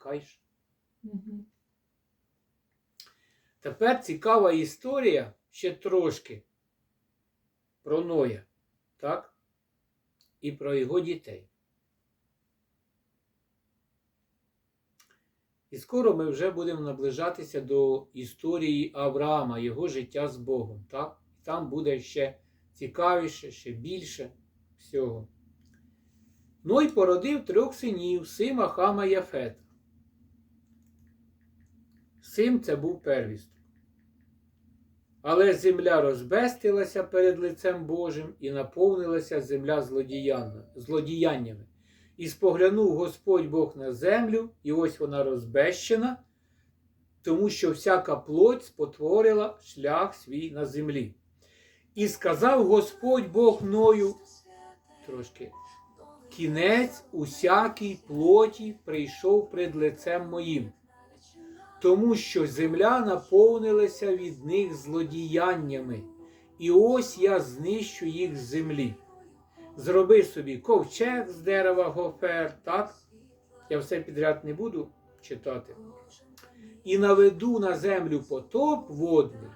Кайш. Мгм. Тепер цікава історія ще трошки про Ноя, так? І про його дітей. І скоро ми вже будемо наближатися до історії Авраама, його життя з Богом. Так? Там буде ще цікавіше, ще більше всього. Ной породив трьох синів Сима, Хама і Яфета. Сим це був первісток. Але земля розбестилася перед лицем Божим і наповнилася земля злодіяннями. І споглянув Господь Бог на землю, і ось вона розбещена, тому що всяка плоть спотворила шлях свій на землі. І сказав Господь Бог мною трошки. Кінець усякій плоті прийшов пред лицем моїм, тому що земля наповнилася від них злодіяннями, і ось я знищу їх з землі. Зроби собі ковчег з дерева гофер, так? Я все підряд не буду читати. І наведу на землю потоп водний,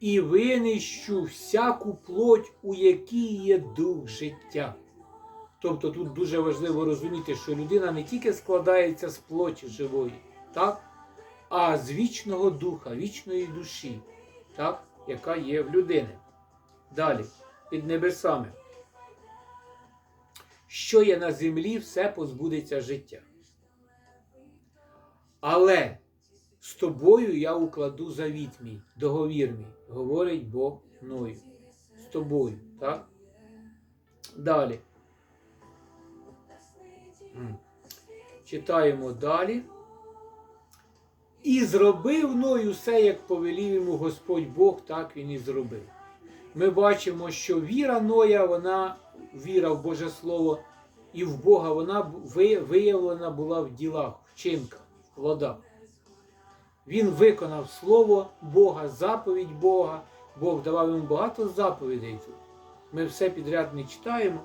і винищу всяку плоть, у якій є дух життя. Тобто тут дуже важливо розуміти, що людина не тільки складається з плоті живої, так? А з вічного духа, вічної душі, так? яка є в людини. Далі, під небесами. Що є на землі, все позбудеться життя. Але з тобою я укладу завіт мій, договір мій, говорить Бог мною. З тобою, так? Далі. Читаємо далі. І зробив Ной усе, як повелів йому Господь Бог, так він і зробив. Ми бачимо, що віра Ноя, вона, віра в Боже Слово і в Бога, вона виявлена була в ділах, вчинках, в плодах. Він виконав Слово Бога, заповідь Бога. Бог давав йому багато заповідей тут. Ми все підряд не читаємо.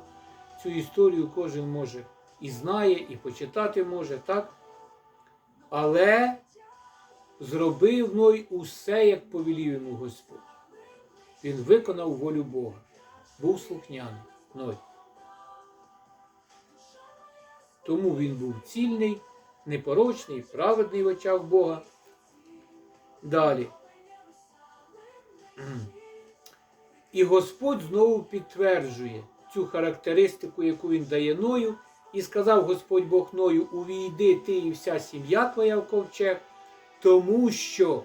Цю історію кожен може і знає, і почитати може, так? Але зробив Ной усе, як повелів йому Господь. Він виконав волю Бога. Був слухняний Ной. Тому він був цільний, непорочний, праведний в очах Бога. Далі. І Господь знову підтверджує цю характеристику, яку він дає Ною, і сказав Господь Бог Ною: увійди ти і вся сім'я твоя в ковчег, тому що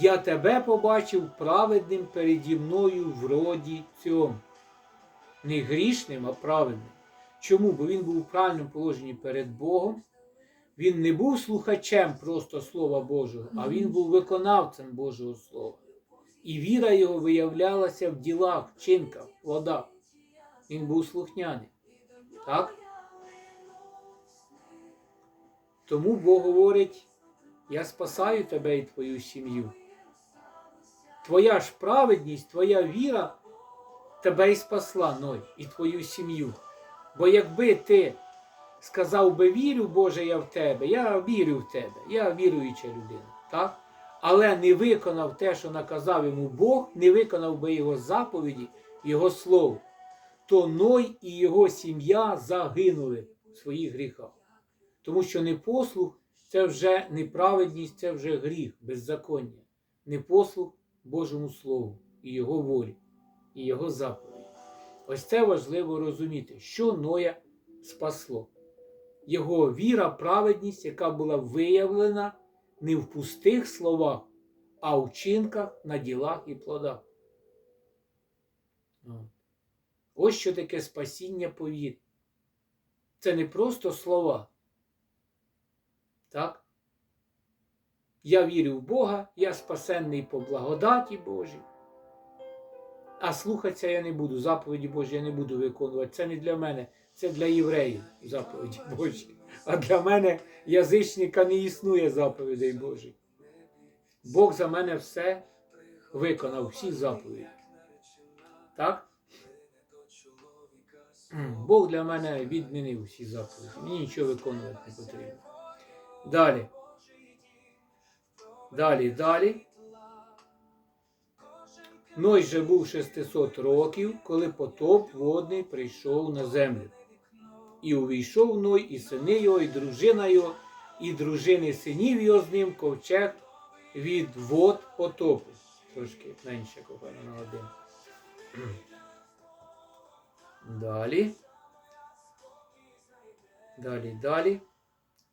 я тебе побачив праведним переді мною в роді цьому. Не грішним, а праведним. Чому? Бо він був у правильному положенні перед Богом. Він не був слухачем просто Слова Божого, а він був виконавцем Божого Слова. І віра його виявлялася в ділах, вчинках, плодах. Він був слухняний. Так? Тому Бог говорить: я спасаю тебе і твою сім'ю. Твоя ж праведність, твоя віра тебе і спасла, Ной, і твою сім'ю. Бо якби ти сказав би вірю, Боже, я в тебе, я вірю в тебе, я віруюча людина. так? Але не виконав те, що наказав йому Бог, не виконав би його заповіді, його слово, то Ной і його сім'я загинули в своїх гріхах. Тому що непослух це вже неправедність, це вже гріх, беззаконня. Непослух Божому Слову і Його волі, і Його заповіді. Ось це важливо розуміти, що Ноя спасло. Його віра, праведність, яка була виявлена не в пустих словах, а в вчинках, на ділах і плодах. Ось що таке спасіння по вірі. Це не просто слова. Так? Я вірю в Бога, я спасенний по благодаті Божій. А слухатися я не буду, заповіді Божі я не буду виконувати. Це не для мене, це для євреїв заповіді Божі. А для мене, язичника, не існує заповідей Божих. Бог за мене все виконав, всі заповіді. Так? Бог для мене відмінив всі заповіді. Мені нічого виконувати не потрібно. Далі. Далі, далі. Ной же був 600 років, коли потоп водний прийшов на землю. І увійшов Ной, і сини його, і дружина його, і дружини синів його з ним ковчег від вод потопу. Трошки менше кохана на один. Далі. Далі, далі.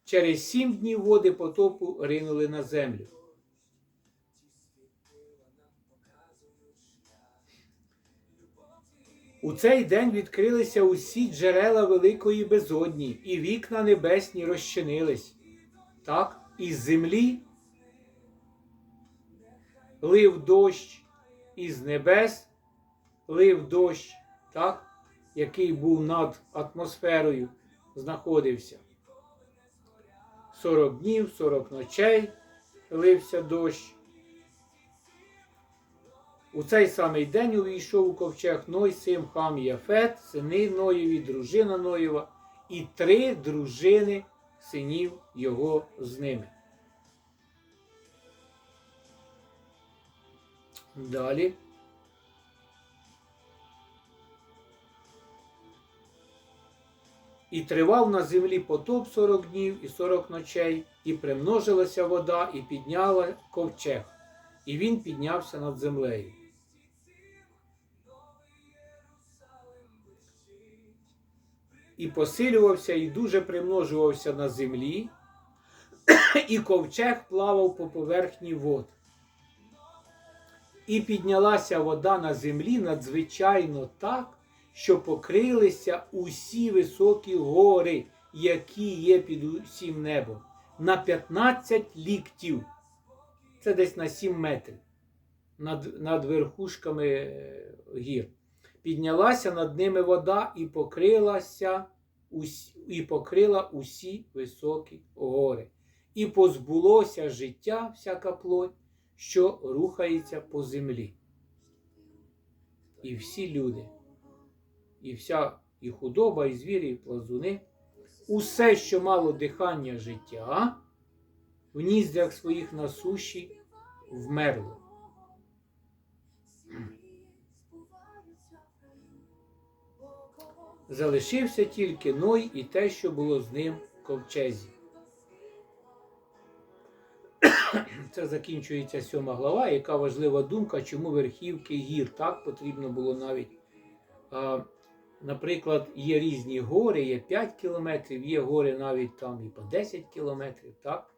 Через сім днів води потопу ринули на землю. У цей день відкрилися усі джерела великої безодні, і вікна небесні розчинились. Так, із землі лив дощ, із небес лив дощ, так, який був над атмосферою, знаходився. 40 днів, 40 ночей лився дощ. У цей самий день увійшов у ковчег Ной, син Хам і Яфет, сини Ноєві, дружина Ноєва і три дружини синів його з ними. Далі. І тривав на землі потоп 40 днів і 40 ночей, і примножилася вода, і підняла ковчег, і він піднявся над землею. І посилювався, і дуже примножувався на землі, і ковчег плавав по поверхні вод. І піднялася вода на землі надзвичайно так, що покрилися усі високі гори, які є під усім небом, на 15 ліктів. Це десь на 7 метрів над, над верхушками е, гір. Піднялася над ними вода і покрилася усі, і покрила усі високі гори. І позбулося життя всяка плоть, що рухається по землі. І всі люди, і вся і худоба, і звірі, і плазуни, усе, що мало дихання життя, в ніздрях своїх на суші вмерло. Залишився тільки Ной і те, що було з ним в ковчезі. Це закінчується сьома глава, яка важлива думка, чому верхівки гір так потрібно було навіть. Наприклад, є різні гори, є 5 кілометрів, є гори навіть там і по 10 кілометрів. так?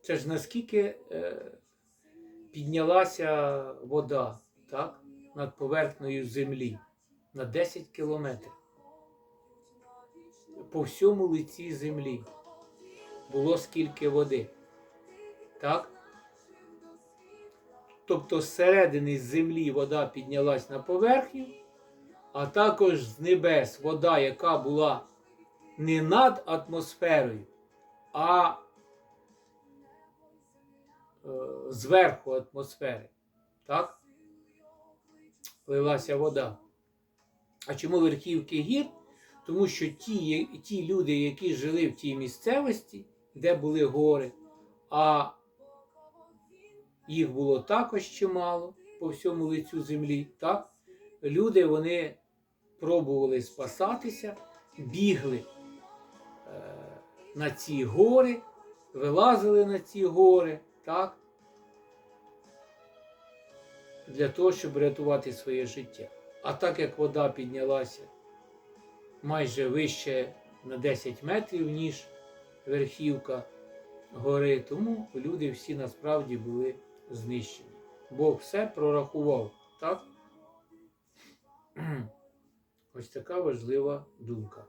Це ж наскільки е, піднялася вода так? над поверхнею землі на 10 кілометрів. По всьому лиці землі було скільки води. Так? Тобто зсередини землі вода піднялась на поверхню, а також з небес вода, яка була не над атмосферою, а е, зверху атмосфери. Так? Лилася вода. А чому верхівки гір? Тому що ті, ті люди, які жили в тій місцевості, де були гори, а їх було також чимало по всьому лицю землі. так? Люди вони пробували спасатися, бігли е, на ці гори, вилазили на ці гори, так? для того, щоб рятувати своє життя. А так як вода піднялася майже вище на 10 метрів, ніж верхівка гори, тому люди всі насправді були знищені. Бог все прорахував, так? Ось така важлива думка.